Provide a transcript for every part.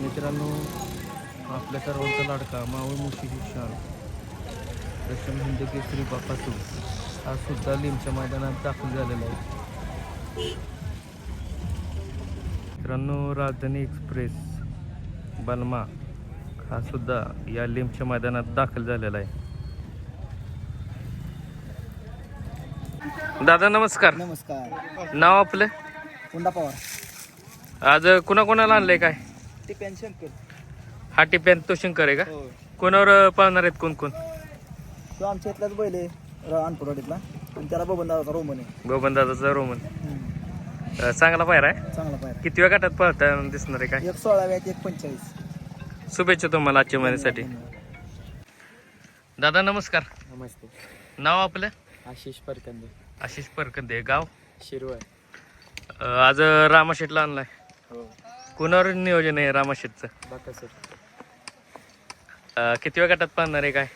मित्रांनो आपल्या सर्वांचा लाडका मावळ मुशी शिक्षण दशम हिंद केसरी बापासू. हा सुद्धा लिमच्या मैदानात दाखल झालेला आहे. मित्रांनो राजधानी एक्सप्रेस बलमा हा सुद्धा या लिमच्या मैदानात दाखल झालेला आहे. दादा नमस्कार. नमस्कार. नाव आपलं? कुंडा पवार. आज कुणाकोणाला आणलंय काय? ते पेन्शन कर हा टिप्यान तो शंकर आहे का? हो कोणावर पाळणार आहेत कोण कोण? तो आमच्या इथलाच बैल आहे अनपुरवाडीतला आणि त्याला बबन दादाचा रोमन आहे. गोबन दादाचा रोमन. अं, चांगला पायरा आहे? चांगला पाहिजे किती वेळ गटात पळता दिसणार आहे काय? एक सोळाव्या एक पंचेचाळीस. शुभेच्छा तुम्हाला आजच्या महिन्यासाठी. दादा नमस्कार. नमस्ते. नाव आपलं? आशिष परकंदे. आशिष परकंदे. गाव? शिरवळ. अं, आज रामाशेटला आणलाय. हो. कोणावर नियोजन आहे रामाशेटचं बाका सर अं, किती वेळ गटात पाहणार आहे काय?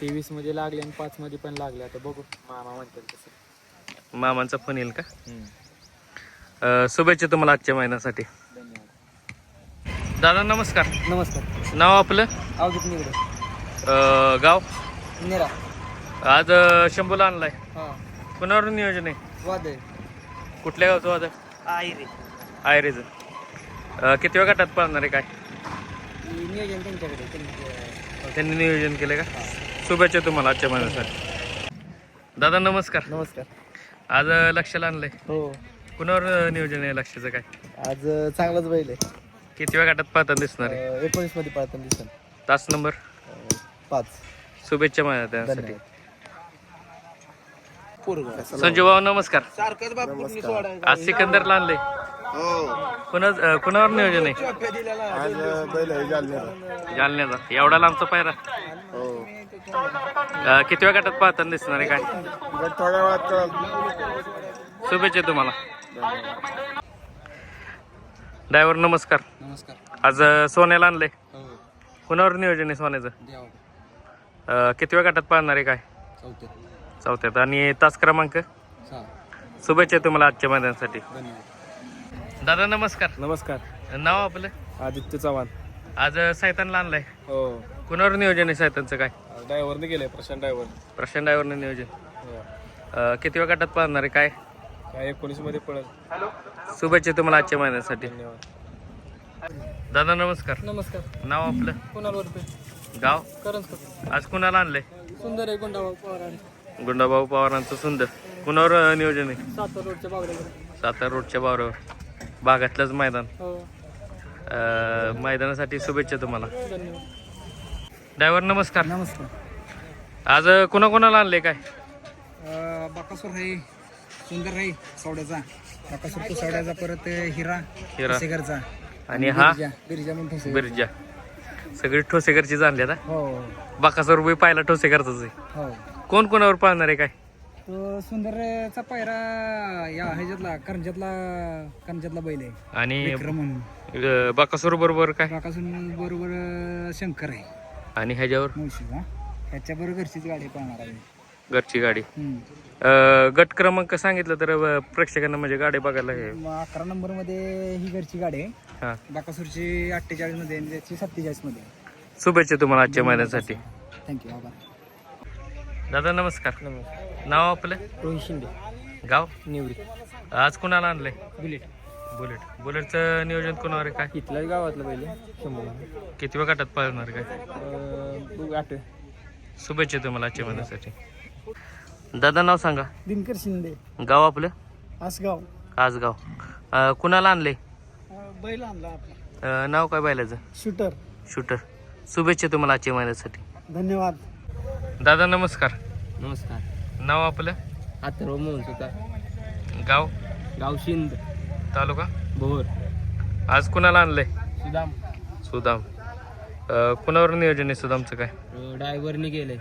तेवीसमध्ये लागले आणि पाच मध्ये पण लागले. आता बघू. मामा म्हणतात तसं. मामांचा फोन येईल का? अं, शुभेच्छा तुम्हाला आजच्या महिन्यासाठी. धन्यवाद. दादा नमस्कार. नमस्कार. नाव आपलं? अवधूत निगडे. अं, गाव? नेरा. आज अं, शंभूला आणलाय. हां. कोणावर नियोजन आहे. वादळ कुठल्या गावचं वादळ आई रे आयरेज किती वेळ गटात पाळणार आहे काय? नियोजन त्यांच्याकडे त्यांनी नियोजन केलं का? शुभेच्छा तुम्हाला आजच्या महिन्यासाठी दादा नमस्कार. नमस्कार. आज लक्षाला आणलंय. हो. कुणावर नियोजन आहे लक्षाचं काय? आज चांगलाच बैल आहे. किती वेळ गटात पाहताना दिसणार आहे? एकोणीसमध्ये पाळताना दिसन तास नंबर? पाच. शुभेच्छा माझ्या त्यासाठी संजय भाऊ नमस्कार. आज सिकंदरला आणलंय. अं, कुणावर नियोजन आहे? आज बैल आहे जालन्याला जालन्याचा. एवढा लांबचा पायरा. हो. अं, किती वेळ गटात पाहताना दिसणार आहे काय? थोड्या वेळात शुभेच्छा तुम्हाला. ड्रायव्हर नमस्कार. नमस्कार. आज अं, सोन्याला आणलंय. हो. कुणावर नियोजन आहे सोन्याचं? द्याव अं, किती वेळ गटात पाहणार आहे काय? चौथे चौथ्यात. आणि तास क्रमांक? सहा. शुभेच्छा तुम्हाला आजच्या मैदानासाठी. धन्यवाद. दादा नमस्कार. नमस्कार. नाव आपलं? आदित्य चव्हाण. आज सैतानला आणलाय. हो. कुणावर नियोजन आहे सैतानचं काय? ड्रायव्हरने गेले प्रशांत ड्रायव्हर. प्रशांत ड्रायव्हरनं नियोजन. अं, किती वेळ गटात पाहणार आहे? काय? काय एकोणीसमध्ये पळत शुभेच्छा तुम्हाला आजच्या महिन्यासाठी. धन्यवाद. दादा नमस्कार. नमस्कार. नाव आपलं? कोणाला रुपये गाव? करंज आज कुणाला आणलंय? सुंदर आहे गुंडा पवार गुंडाभाऊ पवारांचं सुंदर. कुणावर अं, नियोजन आहे? सात रोडच्या बागड्याकडे सातारा रोडच्या बावरावर भागातलंच मैदान. हो. अं, मैदानासाठी शुभेच्छा तुम्हाला. धन्यवाद. ड्रायव्हर नमस्कार. नमस्कार. आज अं, कुणाकुणाला आणले काय? बाकासूर आहे सुंदर आहे सौड्याचा. बाकासूर तो सौड्याचा परत हिरा हिरा. ठोसेकरचा. आणि हा? बिरजा बिरजा म्हणून ठोसेकर. बिरजा. सगळी ठोसेकरची जाणली आता? हो. बाकासो रुपये पाहिला ठोसेकरचाच आहे. हो. कोण कोणावर पाहणार आहे काय? तो सुंदरचा पायरा या ह्याच्यातला करंजातला करंजातला बैल आहे. आणि विक्रम म्हणून. बाकासोर बरोबर काय? बाकासून बरोबर शंकर आहे. आणि ह्याच्यावर? हा ह्याच्या बरोबर घरचीच गाडी पाहणार आहे. घरची गाडी. हम्म. अं, गट क्रमांक सांगितलं तर अं, प्रेक्षकांना म्हणजे गाडी बघायला हे. मग अकरा नंबरमध्ये ही घरची गाडी आहे. हा. बाकासूरची अठ्ठेचाळीसमध्ये आणि त्याची सत्तेचाळीसमध्ये शुभेच्छा तुम्हाला आजच्या महिन्यासाठी थँक्यू. आभार. दादा नमस्कार. नमस्कार. नाव आपलं? रोहित शिंदे. गाव? निवडी आज कुणाला आणलंय? बुलेट. बुलेट. बुलेटचं नियोजन कोणावर आहे काय? इथल्याच गावातलं पहिले शंभर किती वेळ गटात पाळणार काय? बघू आठ शुभेच्छा तुम्हाला आजच्या महिन्यासाठी दादा नाव सांगा. दिनकर शिंदे. गाव आपलं? आसगाव. आजगाव अं, कुणाला आणले बैल आणला आपला. नाव काय बैलाचं? शूटर. शूटर. शुभेच्छा तुम्हाला आजच्या महिन्यासाठी. धन्यवाद. दादा नमस्कार. नमस्कार. नाव आपलं? अथर्व मोहन सुद्धा गाव? गाव शिंद. तालुका? भोर. आज कुणाला आणलंय? सुदाम. सुदाम. अं, कुणावर नियोजन आहे सुदामचं काय? ड्रायव्हरने गेले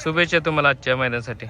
शुभेच्छा तुम्हाला आजच्या महिन्यासाठी